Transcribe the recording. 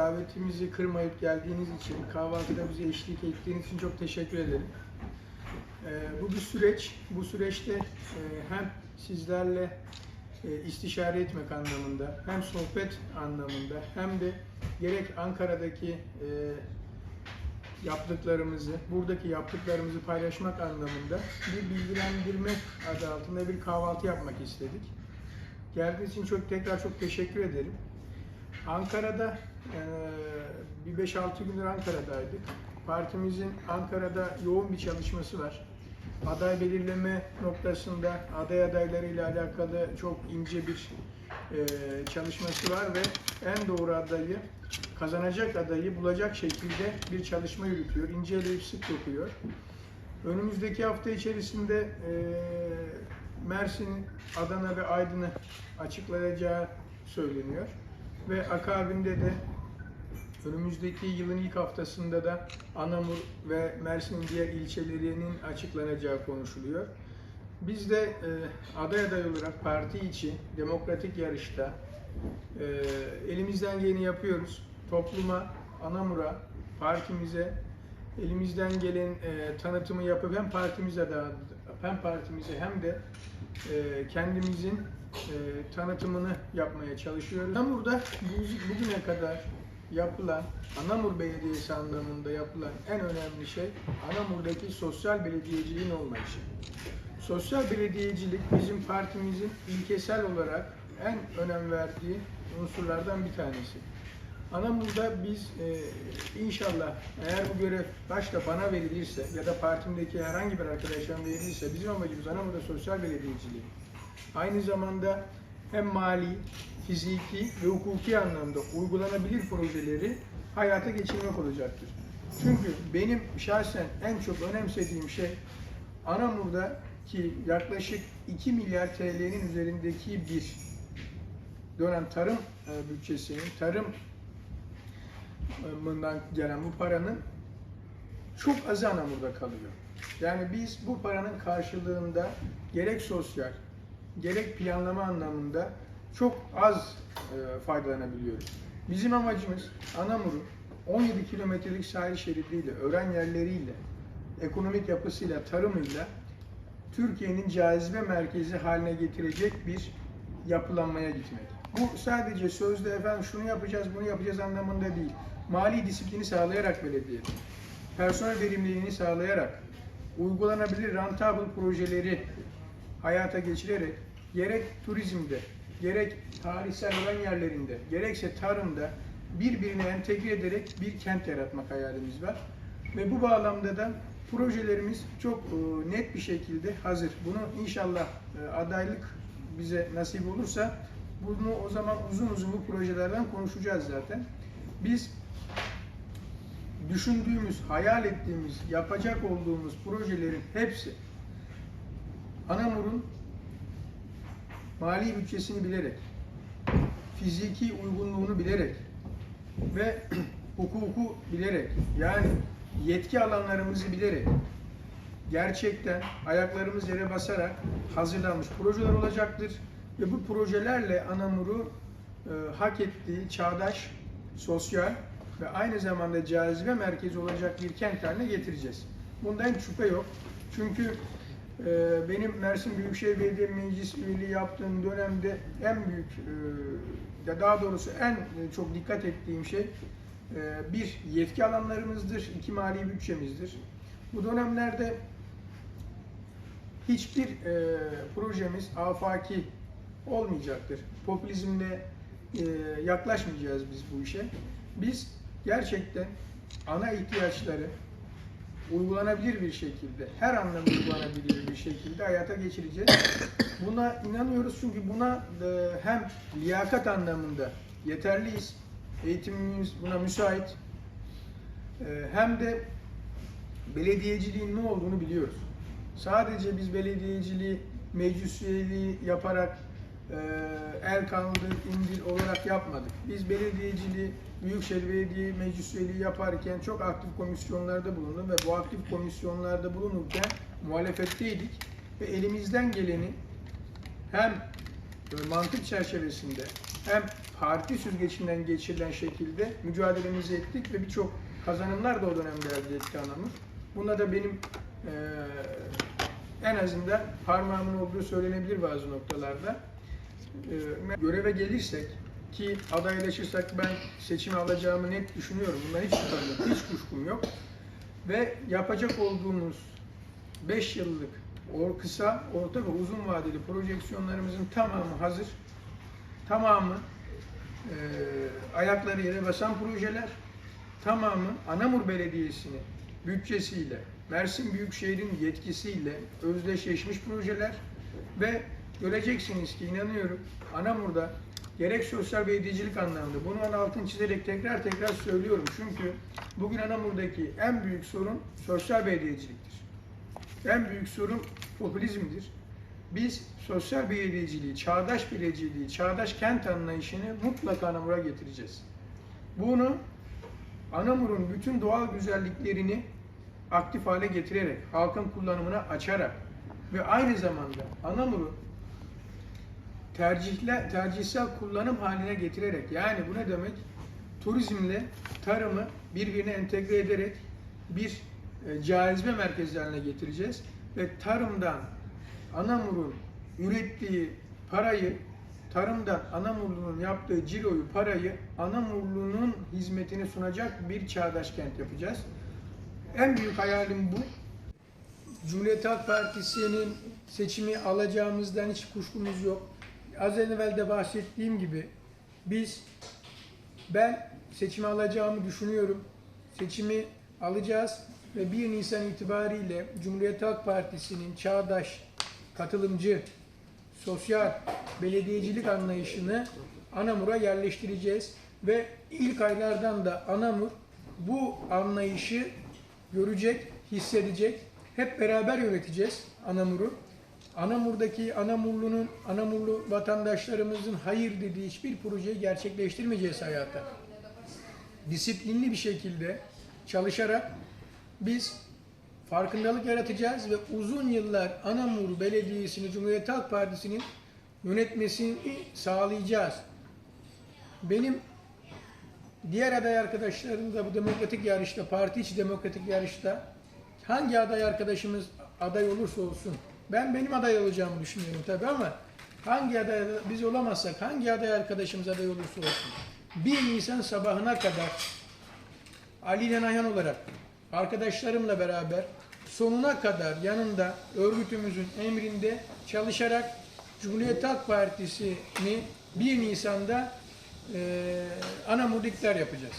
davetimizi kırmayıp geldiğiniz için, kahvaltıda bize eşlik ettiğiniz için çok teşekkür ederim. Ee, bu bir süreç. Bu süreçte e, hem sizlerle e, istişare etmek anlamında, hem sohbet anlamında, hem de gerek Ankara'daki e, yaptıklarımızı, buradaki yaptıklarımızı paylaşmak anlamında bir bilgilendirme adı altında bir kahvaltı yapmak istedik. Geldiğiniz için çok tekrar çok teşekkür ederim. Ankara'da bir 5-6 gündür Ankara'daydık. Partimizin Ankara'da yoğun bir çalışması var. Aday belirleme noktasında aday adaylarıyla alakalı çok ince bir çalışması var ve en doğru adayı, kazanacak adayı bulacak şekilde bir çalışma yürütüyor. İnce eleyip sık dokuyor. Önümüzdeki hafta içerisinde Mersin, Adana ve Aydın'ı açıklayacağı söyleniyor. Ve akabinde de önümüzdeki yılın ilk haftasında da Anamur ve Mersin'in diğer ilçelerinin açıklanacağı konuşuluyor. Biz de e, aday aday olarak parti için demokratik yarışta e, elimizden geleni yapıyoruz. Topluma, Anamur'a, partimize elimizden gelen e, tanıtımı yapıp hem partimize da hem partimize hem de e, kendimizin e, tanıtımını yapmaya çalışıyoruz. Anamur'da bu- bugüne kadar yapılan, Anamur Belediyesi anlamında yapılan en önemli şey Anamur'daki sosyal belediyeciliğin olmayışı. Sosyal belediyecilik bizim partimizin ilkesel olarak en önem verdiği unsurlardan bir tanesi. Anamur'da biz e, inşallah eğer bu görev başta bana verilirse ya da partimdeki herhangi bir arkadaşım verilirse bizim amacımız Anamur'da sosyal belediyeciliği. Aynı zamanda hem mali, fiziki ve hukuki anlamda uygulanabilir projeleri hayata geçirmek olacaktır. Çünkü benim şahsen en çok önemsediğim şey Anamur'daki yaklaşık 2 milyar TL'nin üzerindeki bir dönem tarım e, bütçesinin, tarım mından gelen bu paranın çok azı Anamur'da kalıyor. Yani biz bu paranın karşılığında gerek sosyal, gerek planlama anlamında çok az e, faydalanabiliyoruz. Bizim amacımız Anamur'u 17 kilometrelik sahil şeridiyle, öğren yerleriyle, ekonomik yapısıyla, tarımıyla Türkiye'nin cazibe merkezi haline getirecek bir yapılanmaya gitmek. Bu sadece sözde efendim şunu yapacağız, bunu yapacağız anlamında değil. Mali disiplini sağlayarak belediye, personel verimliliğini sağlayarak, uygulanabilir rentable projeleri hayata geçirerek gerek turizmde, gerek tarihsel olan yerlerinde, gerekse tarımda birbirine entegre ederek bir kent yaratmak hayalimiz var. Ve bu bağlamda da projelerimiz çok e, net bir şekilde hazır. Bunu inşallah e, adaylık bize nasip olursa bunu o zaman uzun uzun bu projelerden konuşacağız zaten. Biz düşündüğümüz, hayal ettiğimiz, yapacak olduğumuz projelerin hepsi Anamur'un mali bütçesini bilerek, fiziki uygunluğunu bilerek ve hukuku bilerek yani yetki alanlarımızı bilerek gerçekten ayaklarımız yere basarak hazırlanmış projeler olacaktır ve bu projelerle Anamur'u e, hak ettiği çağdaş, sosyal ve aynı zamanda cazibe merkezi olacak bir kent haline getireceğiz. Bundan şüphe yok. Çünkü benim Mersin Büyükşehir Belediye Meclis üyeliği yaptığım dönemde en büyük, e, ya daha doğrusu en çok dikkat ettiğim şey e, bir yetki alanlarımızdır, iki mali bütçemizdir. Bu dönemlerde hiçbir e, projemiz afaki olmayacaktır. Popülizmle e, yaklaşmayacağız biz bu işe. Biz gerçekten ana ihtiyaçları uygulanabilir bir şekilde, her anlamda uygulanabilir bir şekilde hayata geçireceğiz. Buna inanıyoruz çünkü buna e, hem liyakat anlamında yeterliyiz, eğitimimiz buna müsait, e, hem de belediyeciliğin ne olduğunu biliyoruz. Sadece biz belediyeciliği meclis yaparak e, el kaldır, indir olarak yapmadık. Biz belediyeciliği, Büyükşehir Belediye Meclis üyeliği yaparken çok aktif komisyonlarda bulundum ve bu aktif komisyonlarda bulunurken muhalefetteydik ve elimizden geleni hem e, mantık çerçevesinde hem parti süzgecinden geçirilen şekilde mücadelemizi ettik ve birçok kazanımlar da o dönemde elde etti Anamur. Bunda da benim eee, en azından parmağımın olduğu söylenebilir bazı noktalarda. Eee, göreve gelirsek ki adaylaşırsak ben seçimi alacağımı net düşünüyorum. Bundan hiç şüphem yok, hiç kuşkum yok. Ve yapacak olduğumuz 5 yıllık or kısa, orta ve uzun vadeli projeksiyonlarımızın tamamı hazır. Tamamı eee, ayakları yere basan projeler. Tamamı Anamur Belediyesi'nin bütçesiyle, Mersin Büyükşehir'in yetkisiyle özdeşleşmiş projeler ve göreceksiniz ki inanıyorum Anamur'da gerek sosyal belediyecilik anlamında bunun altını çizerek tekrar tekrar söylüyorum. Çünkü bugün Anamur'daki en büyük sorun sosyal belediyeciliktir. En büyük sorun popülizmdir. Biz sosyal belediyeciliği, çağdaş belediyeciliği, çağdaş kent anlayışını mutlaka Anamur'a getireceğiz. Bunu Anamur'un bütün doğal güzelliklerini aktif hale getirerek, halkın kullanımına açarak ve aynı zamanda Anamur'u tercihle, tercihsel kullanım haline getirerek, yani bu ne demek? Turizmle tarımı birbirine entegre ederek bir e, cazibe merkezi getireceğiz ve tarımdan Anamur'un ürettiği parayı, tarımdan Anamurlu'nun yaptığı ciroyu, parayı Anamurlu'nun hizmetine sunacak bir çağdaş kent yapacağız. En büyük hayalim bu. Cumhuriyet Halk Partisi'nin seçimi alacağımızdan hiç kuşkumuz yok. Az evvel de bahsettiğim gibi biz ben seçimi alacağımı düşünüyorum. Seçimi alacağız ve 1 Nisan itibariyle Cumhuriyet Halk Partisi'nin çağdaş, katılımcı, sosyal belediyecilik anlayışını Anamur'a yerleştireceğiz ve ilk aylardan da Anamur bu anlayışı görecek, hissedecek. Hep beraber yöneteceğiz Anamur'u. Anamur'daki Anamurlu'nun, Anamurlu vatandaşlarımızın hayır dediği hiçbir projeyi gerçekleştirmeyeceğiz hayata. Disiplinli bir şekilde çalışarak biz farkındalık yaratacağız ve uzun yıllar Anamur Belediyesi'ni Cumhuriyet Halk Partisi'nin yönetmesini sağlayacağız. Benim diğer aday arkadaşlarım da bu demokratik yarışta, parti içi demokratik yarışta hangi aday arkadaşımız aday olursa olsun, ben benim aday olacağımı düşünüyorum tabii ama hangi aday biz olamazsak, hangi aday arkadaşımız aday olursa olsun, 1 Nisan sabahına kadar Ali ile Ayhan olarak arkadaşlarımla beraber sonuna kadar yanında örgütümüzün emrinde çalışarak Cumhuriyet Halk Partisi'ni 1 Nisan'da eee Anamur'da iktidar yapacağız.